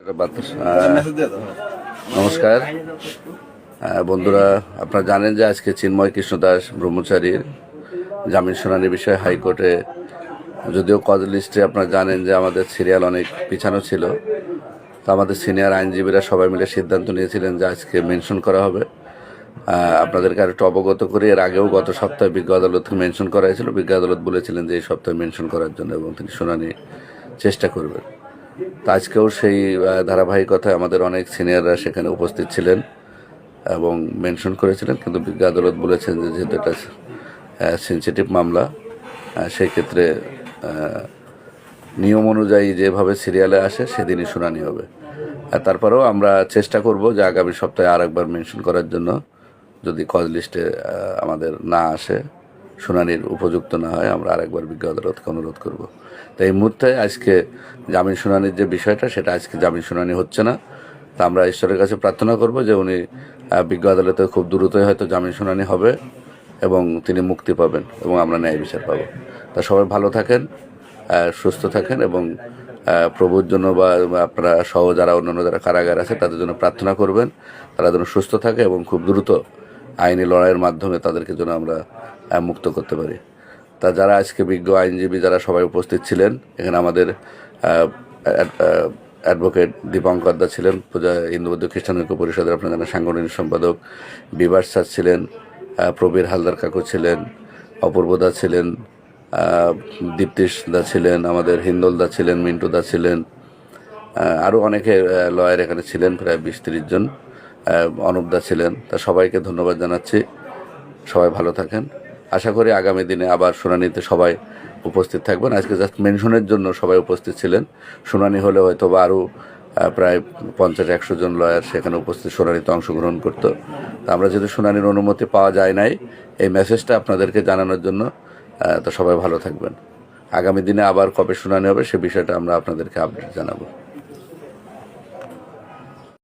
একটা নমস্কার। বন্ধুরা, আপনারা জানেন যে আজকে চিন্ময় কৃষ্ণ দাস ব্রহ্মচারীর জামিন শুনানি বিষয়ে হাইকোর্টে, যদিও কজ লিস্টে আপনারা জানেন যে আমাদের সিরিয়াল অনেক পিছানো ছিল, তো আমাদের সিনিয়র আইনজীবীরা সবাই মিলে সিদ্ধান্ত নিয়েছিলেন যে আজকে মেনশন করা হবে। আপনাদেরকে আরেকটু অবগত করি, এর আগেও গত সপ্তাহে বিজ্ঞ আদালতকে মেনশন করা হয়েছিল। বিজ্ঞ আদালত বলেছিলেন যে এই সপ্তাহে মেনশন করার জন্য এবং তিনি শুনানি চেষ্টা করবেন। আজকেও সেই ধারাবাহিকতায় আমাদের অনেক সিনিয়ররা সেখানে উপস্থিত ছিলেন এবং মেনশন করেছিলেন। কিন্তু বিজ্ঞ আদালত বলেছেন যে যেহেতু এটা সেন্সিটিভ মামলা সেই ক্ষেত্রে নিয়ম অনুযায়ী যেভাবে সিরিয়ালে আসে সেদিনই শুনানি হবে। তারপরেও আমরা চেষ্টা করব যে আগামী সপ্তাহে আর একবার মেনশন করার জন্য, যদি কজ লিস্টে আমাদের না আসে। শুনানির উপযুক্ত না হয়, আমরা আরেকবার বিজ্ঞ আদালতকে অনুরোধ করব। তো এই মুহূর্তে আজকে জামিন শুনানির যে বিষয়টা, সেটা আজকে জামিন শুনানি হচ্ছে না। তা আমরা ঈশ্বরের কাছে প্রার্থনা করব যে উনি বিজ্ঞ আদালতে খুব দ্রুতই হয়তো জামিন শুনানি হবে এবং তিনি মুক্তি পাবেন এবং আমরা ন্যায় বিচার পাবো। তা সবাই ভালো থাকেন সুস্থ থাকেন এবং প্রভুর জন্য বা আপনারা সহ যারা অন্যান্য যারা কারাগার আছে, তাদের জন্য প্রার্থনা করবেন। তারা যেন সুস্থ থাকে এবং খুব দ্রুত আইনি লড়াইয়ের মাধ্যমে তাদেরকে যেন আমরা মুক্ত করতে পারি। তা যারা আজকে বিজ্ঞ আইনজীবী, যারা সবাই উপস্থিত ছিলেন, এখানে আমাদের অ্যাডভোকেট দীপঙ্কর দা ছিলেন, পূজা হিন্দু বৌদ্ধ খ্রিস্টান ঐক্য পরিষদের আপনার জানা সাংগঠনিক সম্পাদক। বিভাস স্যার ছিলেন প্রবীর হালদার কাকু ছিলেন, অপূর্ব দা ছিলেন দীপ্তিশ দা ছিলেন, আমাদের হিন্দল দা ছিলেন, মিন্টু দা ছিলেন আরও অনেকে লয়ার এখানে ছিলেন, প্রায় বিশ তিরিশ জন। আহ, অনুপ দা ছিলেন। তা সবাইকে ধন্যবাদ জানাচ্ছি। সবাই ভালো থাকেন। আশা করি আগামী দিনে আবার শুনানিতে সবাই উপস্থিত থাকবেন। আজকে জাস্ট মেনশনের জন্য সবাই উপস্থিত ছিলেন। শুনানি হলে হয়তো বা আরও প্রায় পঞ্চাশ একশো জন লয়ার সেখানে উপস্থিত শুনানিতে অংশগ্রহণ করতো। তা আমরা যেহেতু শুনানির অনুমতি পাওয়া যায় নাই এই মেসেজটা আপনাদেরকে জানানোর জন্য তো সবাই ভালো থাকবেন। আগামী দিনে আবার কবে শুনানি হবে সে বিষয়টা আমরা আপনাদেরকে আপডেট জানাব।